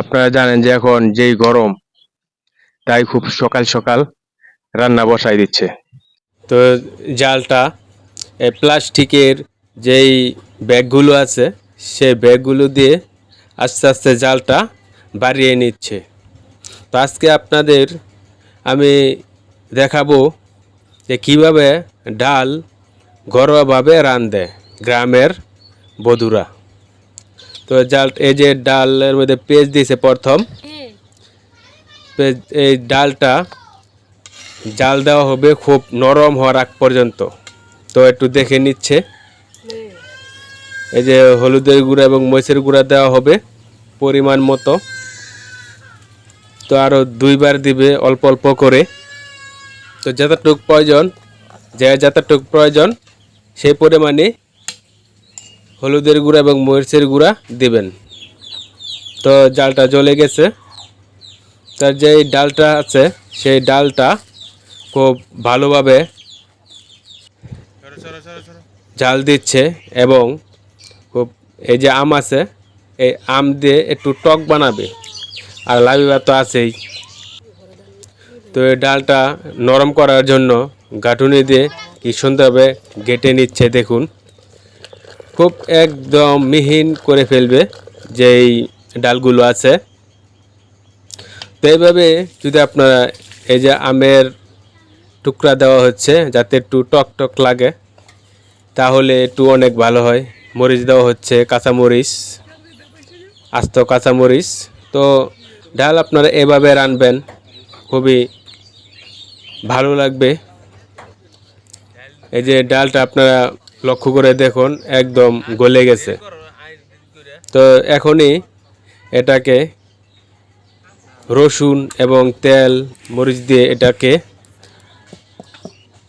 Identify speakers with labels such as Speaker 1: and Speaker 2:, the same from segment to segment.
Speaker 1: আপনারা জানেন যে এখন যেই গরম, তাই খুব সকাল সকাল রান্না বসাই দিচ্ছে। তো জালটা প্লাস্টিকের যেই ব্যাগগুলো আছে সেই ব্যাগগুলো দিয়ে আস্তে আস্তে জালটা বাড়িয়ে নিচ্ছে। তো আজকে আপনাদের আমি দেখাবো যে কীভাবে ডাল ঘরোয়াভাবে রান্ধে গ্রামের বধুরা। তো জাল এই যে ডালের মধ্যে পেজ দিয়েছে প্রথম। পেঁয়াজ- এই ডালটা জাল দেওয়া হবে খুব নরম হওয়ার আগ পর্যন্ত। তো একটু দেখে নিচ্ছে। এই যে হলুদের গুঁড়া এবং মরিচের গুঁড়া দেওয়া হবে পরিমাণ মতো। তো আরও দুইবার দিবে অল্প অল্প করে। তো যতটুক প্রয়োজন যে যতটুক প্রয়োজন সেই পরিমাণে হলুদের গুঁড়া এবং মরিচের গুঁড়া দিবেন। তো জালটা জ্বলে গেছে। তার যে ডালটা আছে, সেই ডালটা খুব ভালোভাবে জাল দিচ্ছে এবং খুব এই যে আম আছে, এই আম দিয়ে একটু টক বানাবে। আর লাবিবা তো আছেই। তো এই ডালটা নরম করার জন্য গাঁটুনি দিয়ে কি সুন্দরভাবে গেটে নিচ্ছে, দেখুন। খুব একদম মিহিন করে ফেলবে যেই ডালগুলো আছে। তো এইভাবে যদি আপনারা এই যে আমের টুকরা দেওয়া হচ্ছে, যাতে একটু টক টক লাগে, তাহলে একটু অনেক ভালো হয়। মরিচ দেওয়া হচ্ছে, কাঁচামরিচ, আস্ত কাঁচামরিচ। তো ডাল আপনারা এভাবে রানবেন, খুবই ভালো লাগবে। এই যে ডালটা আপনারা লক্ষ্য করে দেখুন, একদম গলে গেছে। তো এখনই এটাকে রসুন এবং তেল, মরিচ দিয়ে এটাকে,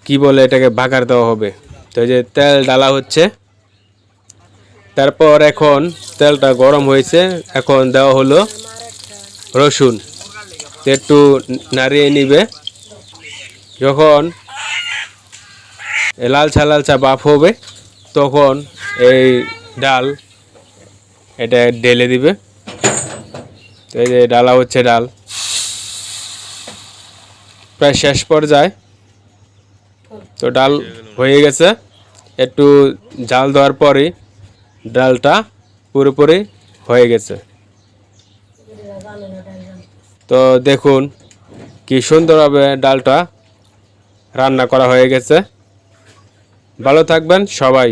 Speaker 1: কি বলে এটাকে, বাগার দেওয়া হবে। তো যে তেল ডালা হচ্ছে। তারপর এখন তেলটা গরম হয়েছে, এখন দেওয়া হলো রসুন। একটু নাড়িয়ে নিবে। যখন লালচা লালচা বাপ হবে, তখন এই ডাল এটা ঢেলে দিবে। তো এই যে ডালা হচ্ছে ডাল। প্রায় শেষ পর্যায়ে। তো ডাল হয়ে গেছে। একটু জাল দেওয়ার পরই ডালটা পুরোপুরি হয়ে গেছে। তো দেখুন, কি সুন্দরভাবে ডালটা রান্না করা হয়ে গেছে। ভালো থাকবেন সবাই।